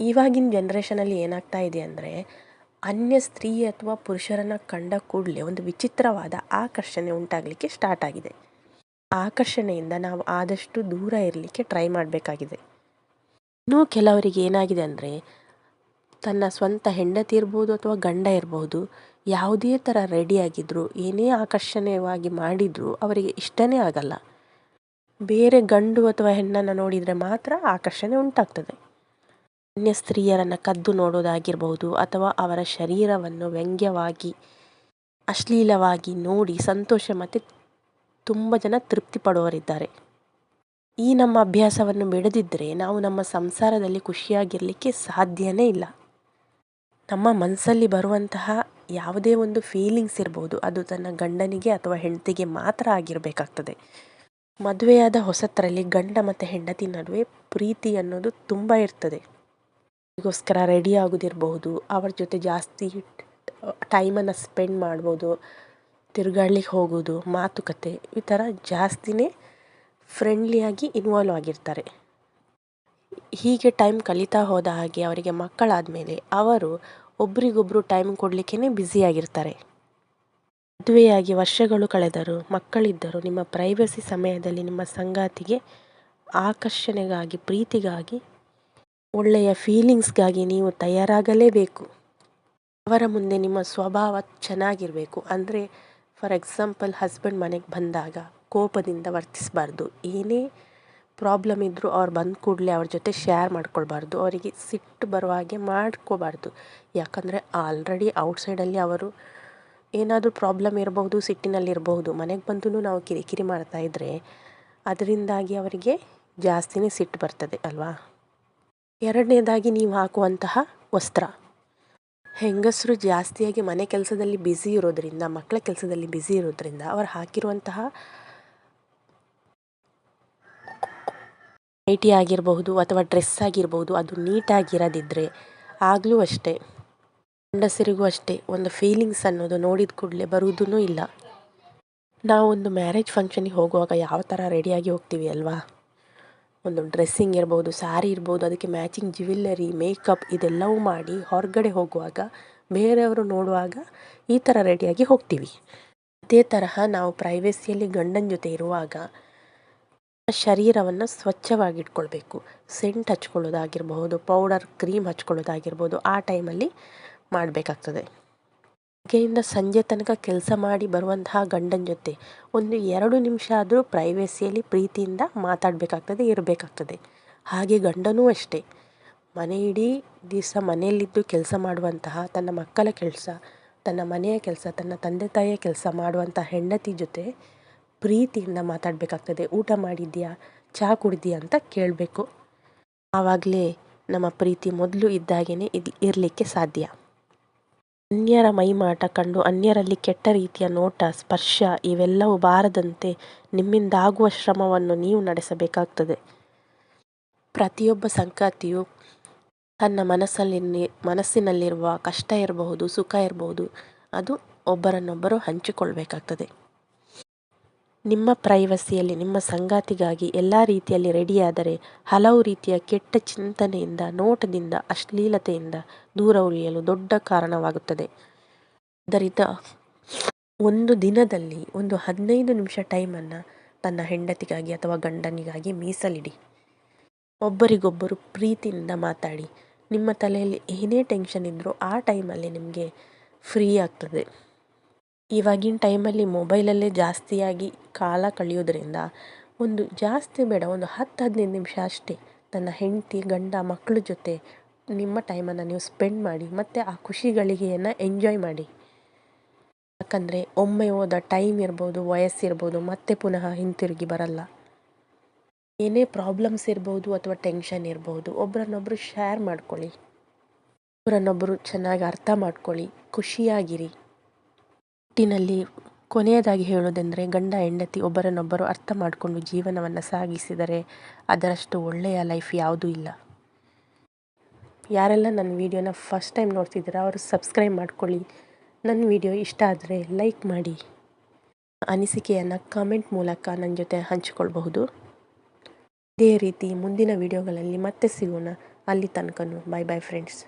ಇವಾಗಿನ ಜನ್ರೇಷನಲ್ಲಿ ಏನಾಗ್ತಾ ಇದೆ ಅಂದರೆ ಅನ್ಯ ಸ್ತ್ರೀ ಅಥವಾ ಪುರುಷರನ್ನು ಕಂಡ ಕೂಡಲೇ ಒಂದು ವಿಚಿತ್ರವಾದ ಆಕರ್ಷಣೆ ಉಂಟಾಗಲಿಕ್ಕೆ ಸ್ಟಾರ್ಟ್ ಆಗಿದೆ. ಆಕರ್ಷಣೆಯಿಂದ ನಾವು ಆದಷ್ಟು ದೂರ ಇರಲಿಕ್ಕೆ ಟ್ರೈ ಮಾಡಬೇಕಾಗಿದೆ. ಇನ್ನೂ ಕೆಲವರಿಗೆ ಏನಾಗಿದೆ ಅಂದರೆ ತನ್ನ ಸ್ವಂತ ಹೆಂಡತಿ ಇರ್ಬೋದು ಅಥವಾ ಗಂಡ ಇರಬಹುದು ಯಾವುದೇ ಥರ ರೆಡಿಯಾಗಿದ್ದರೂ ಏನೇ ಆಕರ್ಷಣೀಯವಾಗಿ ಮಾಡಿದರೂ ಅವರಿಗೆ ಇಷ್ಟನೇ ಆಗಲ್ಲ. ಬೇರೆ ಗಂಡು ಅಥವಾ ಹೆಣ್ಣನ್ನು ನೋಡಿದರೆ ಮಾತ್ರ ಆಕರ್ಷಣೆ ಉಂಟಾಗ್ತದೆ. ಅನ್ಯ ಸ್ತ್ರೀಯರನ್ನು ಕದ್ದು ನೋಡೋದಾಗಿರ್ಬಹುದು ಅಥವಾ ಅವರ ಶರೀರವನ್ನು ವ್ಯಂಗ್ಯವಾಗಿ, ಅಶ್ಲೀಲವಾಗಿ ನೋಡಿ ಸಂತೋಷ ಮತ್ತು ತುಂಬ ಜನ ತೃಪ್ತಿ ಪಡುವವರಿದ್ದಾರೆ. ಈ ನಮ್ಮ ಅಭ್ಯಾಸವನ್ನು ಬಿಡದಿದ್ದರೆ ನಾವು ನಮ್ಮ ಸಂಸಾರದಲ್ಲಿ ಖುಷಿಯಾಗಿರಲಿಕ್ಕೆ ಸಾಧ್ಯವೇ ಇಲ್ಲ. ನಮ್ಮ ಮನಸ್ಸಲ್ಲಿ ಬರುವಂತಹ ಯಾವುದೇ ಒಂದು ಫೀಲಿಂಗ್ಸ್ ಇರ್ಬೋದು, ಅದು ತನ್ನ ಗಂಡನಿಗೆ ಅಥವಾ ಹೆಂಡತಿಗೆ ಮಾತ್ರ ಆಗಿರಬೇಕಾಗ್ತದೆ. ಮದುವೆಯಾದ ಹೊಸತರಲ್ಲಿ ಗಂಡ ಮತ್ತು ಹೆಂಡತಿ ನಡುವೆ ಪ್ರೀತಿ ಅನ್ನೋದು ತುಂಬ ಇರ್ತದೆ. ಗೋಸ್ಕರ ರೆಡಿ ಆಗೋದಿರ್ಬಹುದು. ಅವ್ರ ಜೊತೆ ಜಾಸ್ತಿ ಟೈಮನ್ನು ಸ್ಪೆಂಡ್ ಮಾಡ್ಬೋದು. ತಿರುಗಾಡ್ಲಿಕ್ಕೆ ಹೋಗೋದು, ಮಾತುಕತೆ ಈ ಥರ ಜಾಸ್ತಿನೇ ಫ್ರೆಂಡ್ಲಿಯಾಗಿ ಇನ್ವಾಲ್ವ್ ಆಗಿರ್ತಾರೆ. ಹೀಗೆ ಟೈಮ್ ಕಲಿತಾ ಹೋದ ಹಾಗೆ ಅವರಿಗೆ ಮಕ್ಕಳಾದ ಮೇಲೆ ಅವರು ಒಬ್ರಿಗೊಬ್ಬರು ಟೈಮ್ ಕೊಡಲಿಕ್ಕೇ ಬ್ಯುಸಿಯಾಗಿರ್ತಾರೆ ಮದುವೆಯಾಗಿ ವರ್ಷಗಳು ಕಳೆದರೂ ಮಕ್ಕಳಿದ್ದರು ನಿಮ್ಮ ಪ್ರೈವಸಿ ಸಮಯದಲ್ಲಿ ನಿಮ್ಮ ಸಂಗಾತಿಗೆ ಆಕರ್ಷಣೆಗಾಗಿ, ಪ್ರೀತಿಗಾಗಿ ಒಳ್ಳೆಯ ಫೀಲಿಂಗ್ಸ್ಗಾಗಿ ನೀವು ತಯಾರಾಗಲೇಬೇಕು. ಅವರ ಮುಂದೆ ನಿಮ್ಮ ಸ್ವಭಾವ ಚೆನ್ನಾಗಿರಬೇಕು. ಅಂದರೆ ಫಾರ್ ಎಕ್ಸಾಂಪಲ್ ಹಸ್ಬೆಂಡ್ ಮನೆಗೆ ಬಂದಾಗ ಕೋಪದಿಂದ ವರ್ತಿಸಬಾರ್ದು. ಏನೇ ಪ್ರಾಬ್ಲಮ್ ಇದ್ದರೂ ಅವ್ರು ಬಂದ ಕೂಡಲೇ ಅವ್ರ ಜೊತೆ ಶೇರ್ ಮಾಡ್ಕೊಳ್ಬಾರ್ದು. ಅವರಿಗೆ ಸಿಟ್ಟು ಬರುವ ಹಾಗೆ ಮಾಡ್ಕೋಬಾರ್ದು. ಯಾಕಂದರೆ ಆಲ್ರೆಡಿ ಔಟ್ಸೈಡಲ್ಲಿ ಅವರು ಏನಾದರೂ ಪ್ರಾಬ್ಲಮ್ ಇರಬಹುದು ಸಿಟ್ಟಿನಲ್ಲಿರಬಹುದು ಮನೆಗೆ ಬಂದು ನಾವು ಕಿರಿಕಿರಿ ಮಾಡ್ತಾಯಿದ್ರೆ ಅದರಿಂದಾಗಿ ಅವರಿಗೆ ಜಾಸ್ತಿನೇ ಸಿಟ್ಟು ಬರ್ತದೆ, ಅಲ್ವಾ? ಎರಡನೇದಾಗಿ ನೀವು ಹಾಕುವಂತಹ ವಸ್ತ್ರ. ಹೆಂಗಸರು ಜಾಸ್ತಿಯಾಗಿ ಮನೆ ಕೆಲಸದಲ್ಲಿ ಬ್ಯುಸಿ ಇರೋದರಿಂದ ಮಕ್ಕಳ ಕೆಲಸದಲ್ಲಿ ಬ್ಯುಸಿ ಇರೋದರಿಂದ ಅವರು ಹಾಕಿರುವಂತಹ ನೈಟಿ ಆಗಿರಬಹುದು ಅಥವಾ ಡ್ರೆಸ್ ಆಗಿರಬಹುದು, ಅದು ನೀಟಾಗಿರದಿದ್ದರೆ ಆಗಲೂ ಅಷ್ಟೇ, ಗಂಡಸರಿಗೂ ಅಷ್ಟೇ ಒಂದು ಫೀಲಿಂಗ್ಸ್ ಅನ್ನೋದು ನೋಡಿದ ಕೂಡಲೇ ಬರುವುದೂ ಇಲ್ಲ. ನಾವೊಂದು ಮ್ಯಾರೇಜ್ ಫಂಕ್ಷನಿಗೆ ಹೋಗುವಾಗ ಯಾವ ಥರ ರೆಡಿಯಾಗಿ ಹೋಗ್ತೀವಿ ಅಲ್ವಾ? ಒಂದು ಡ್ರೆಸ್ಸಿಂಗ್ ಇರ್ಬೋದು ಸ್ಯಾರಿ ಇರ್ಬೋದು, ಅದಕ್ಕೆ ಮ್ಯಾಚಿಂಗ್ ಜ್ಯುವೆಲ್ಲರಿ, ಮೇಕಪ್ ಇದೆಲ್ಲವೂ ಮಾಡಿ ಹೊರಗಡೆ ಹೋಗುವಾಗ, ಬೇರೆಯವರು ನೋಡುವಾಗ ಈ ಥರ ರೆಡಿಯಾಗಿ ಹೋಗ್ತೀವಿ. ಅದೇ ತರಹ ನಾವು ಪ್ರೈವೇಸಿಯಲ್ಲಿ ಗಂಡನ ಜೊತೆ ಇರುವಾಗ ಶರೀರವನ್ನು ಸ್ವಚ್ಛವಾಗಿಟ್ಕೊಳ್ಬೇಕು. ಸೆಂಟ್ ಹಚ್ಕೊಳ್ಳೋದಾಗಿರ್ಬಹುದು ಪೌಡರ್ ಕ್ರೀಮ್ ಹಚ್ಕೊಳ್ಳೋದಾಗಿರ್ಬೋದು, ಆ ಟೈಮಲ್ಲಿ ಮಾಡಬೇಕಾಗ್ತದೆ. ಬೆಳಗ್ಗೆಯಿಂದ ಸಂಜೆ ತನಕ ಕೆಲಸ ಮಾಡಿ ಬರುವಂತಹ ಗಂಡನ ಜೊತೆ ಒಂದು ಎರಡು ನಿಮಿಷ ಆದರೂ ಪ್ರೈವೇಸಿಯಲ್ಲಿ ಪ್ರೀತಿಯಿಂದ ಮಾತಾಡಬೇಕಾಗ್ತದೆ, ಇರಬೇಕಾಗ್ತದೆ. ಹಾಗೆ ಗಂಡನೂ ಅಷ್ಟೇ. ಮನೆ ಇಡೀ ದಿವಸ ಮನೆಯಲ್ಲಿದ್ದು ಕೆಲಸ ಮಾಡುವಂತಹ, ತನ್ನ ಮಕ್ಕಳ ಕೆಲಸ, ತನ್ನ ಮನೆಯ ಕೆಲಸ, ತನ್ನ ತಂದೆ ತಾಯಿಯ ಕೆಲಸ ಮಾಡುವಂಥ ಹೆಂಡತಿ ಜೊತೆ ಪ್ರೀತಿಯಿಂದ ಮಾತಾಡಬೇಕಾಗ್ತದೆ. ಊಟ ಮಾಡಿದ್ಯಾ ಚಹಾ ಕುಡಿದ್ಯಾ ಅಂತ ಕೇಳಬೇಕು. ಆವಾಗಲೇ ನಮ್ಮ ಪ್ರೀತಿ ಮೊದಲು ಇದ್ದಾಗೇ ಇದು ಇರಲಿಕ್ಕೆ ಸಾಧ್ಯ. ಅನ್ಯರ ಮೈಮಾಟ ಕಂಡು ಅನ್ಯರಲ್ಲಿ ಕೆಟ್ಟ ರೀತಿಯ ನೋಟ, ಸ್ಪರ್ಶ ಇವೆಲ್ಲವೂ ಬಾರದಂತೆ ನಿಮ್ಮಿಂದಾಗುವ ಶ್ರಮವನ್ನು ನೀವು ನಡೆಸಬೇಕಾಗ್ತದೆ. ಪ್ರತಿಯೊಬ್ಬ ಸಂಗಾತಿಯು ತನ್ನ ಮನಸ್ಸಲ್ಲಿ ಮನಸ್ಸಿನಲ್ಲಿರುವ ಕಷ್ಟ ಇರಬಹುದು, ಸುಖ ಇರಬಹುದು, ಅದು ಒಬ್ಬರನ್ನೊಬ್ಬರು ಹಂಚಿಕೊಳ್ಬೇಕಾಗ್ತದೆ. ನಿಮ್ಮ ಪ್ರೈವಸಿಯಲ್ಲಿ ನಿಮ್ಮ ಸಂಗಾತಿಗಾಗಿ ಎಲ್ಲ ರೀತಿಯಲ್ಲಿ ರೆಡಿಯಾದರೆ ಹಲವು ರೀತಿಯ ಕೆಟ್ಟ ಚಿಂತನೆಯಿಂದ, ನೋಟದಿಂದ, ಅಶ್ಲೀಲತೆಯಿಂದ ದೂರ ಉಳಿಯಲು ದೊಡ್ಡ ಕಾರಣವಾಗುತ್ತದೆ. ಆದ್ದರಿಂದ ಒಂದು ದಿನದಲ್ಲಿ ಒಂದು ಹದಿನೈದು ನಿಮಿಷ ಟೈಮನ್ನು ತನ್ನ ಹೆಂಡತಿಗಾಗಿ ಅಥವಾ ಗಂಡನಿಗಾಗಿ ಮೀಸಲಿಡಿ. ಒಬ್ಬರಿಗೊಬ್ಬರು ಪ್ರೀತಿಯಿಂದ ಮಾತಾಡಿ. ನಿಮ್ಮ ತಲೆಯಲ್ಲಿ ಏನೇ ಟೆನ್ಷನ್ ಇದ್ದರೂ ಆ ಟೈಮಲ್ಲಿ ನಿಮಗೆ ಫ್ರೀ ಆಗ್ತದೆ. ಇವಾಗಿನ ಟೈಮಲ್ಲಿ ಮೊಬೈಲಲ್ಲೇ ಜಾಸ್ತಿಯಾಗಿ ಕಾಲ ಕಳೆಯೋದ್ರಿಂದ ಒಂದು ಜಾಸ್ತಿ ಬೇಡ, ಒಂದು ಹತ್ತು, ಹದಿನೈದು ನಿಮಿಷ ಅಷ್ಟೇ ತನ್ನ ಹೆಂಡತಿ, ಗಂಡ ಮಕ್ಕಳ ಜೊತೆ ನಿಮ್ಮ ಟೈಮನ್ನು ನೀವು ಸ್ಪೆಂಡ್ ಮಾಡಿ, ಮತ್ತು ಆ ಖುಷಿಗಳಿಗೆಯನ್ನು ಎಂಜಾಯ್ ಮಾಡಿ. ಯಾಕಂದರೆ ಒಮ್ಮೆ ಹೋದ ಟೈಮ್ ಇರ್ಬೋದು ವಯಸ್ಸಿರ್ಬೋದು ಮತ್ತೆ ಪುನಃ ಹಿಂತಿರುಗಿ ಬರಲ್ಲ. ಏನೇ ಪ್ರಾಬ್ಲಮ್ಸ್ ಇರ್ಬೋದು ಅಥವಾ ಟೆನ್ಷನ್ ಇರ್ಬೋದು ಒಬ್ರನ್ನೊಬ್ಬರು ಶೇರ್ ಮಾಡ್ಕೊಳ್ಳಿ. ಒಬ್ಬರನ್ನೊಬ್ಬರು ಚೆನ್ನಾಗಿ ಅರ್ಥ ಮಾಡ್ಕೊಳ್ಳಿ, ಖುಷಿಯಾಗಿರಿ. ಒಟ್ಟಿನಲ್ಲಿ ಕೊನೆಯದಾಗಿ ಹೇಳೋದೆಂದರೆ ಗಂಡ, ಹೆಂಡತಿ ಒಬ್ಬರನ್ನೊಬ್ಬರು ಅರ್ಥ ಮಾಡಿಕೊಂಡು ಜೀವನವನ್ನು ಸಾಗಿಸಿದರೆ ಅದರಷ್ಟು ಒಳ್ಳೆಯ ಲೈಫ್ ಯಾವುದೂ ಇಲ್ಲ. ಯಾರೆಲ್ಲ ನನ್ನ ವೀಡಿಯೋನ ಫಸ್ಟ್ ಟೈಮ್ ನೋಡ್ತಿದ್ದೀರಾ ಅವರು ಸಬ್ಸ್ಕ್ರೈಬ್ ಮಾಡ್ಕೊಳ್ಳಿ. ನನ್ನ ವಿಡಿಯೋ ಇಷ್ಟ ಆದರೆ ಲೈಕ್ ಮಾಡಿ. ಅನಿಸಿಕೆಯನ್ನು ಕಾಮೆಂಟ್ ಮೂಲಕ ನನ್ನ ಜೊತೆ ಹಂಚಿಕೊಳ್ಬಹುದು. ಇದೇ ರೀತಿ ಮುಂದಿನ ವಿಡಿಯೋಗಳಲ್ಲಿ ಮತ್ತೆ ಸಿಗೋಣ. ಅಲ್ಲಿ ತನಕನೂ. Bye bye, friends.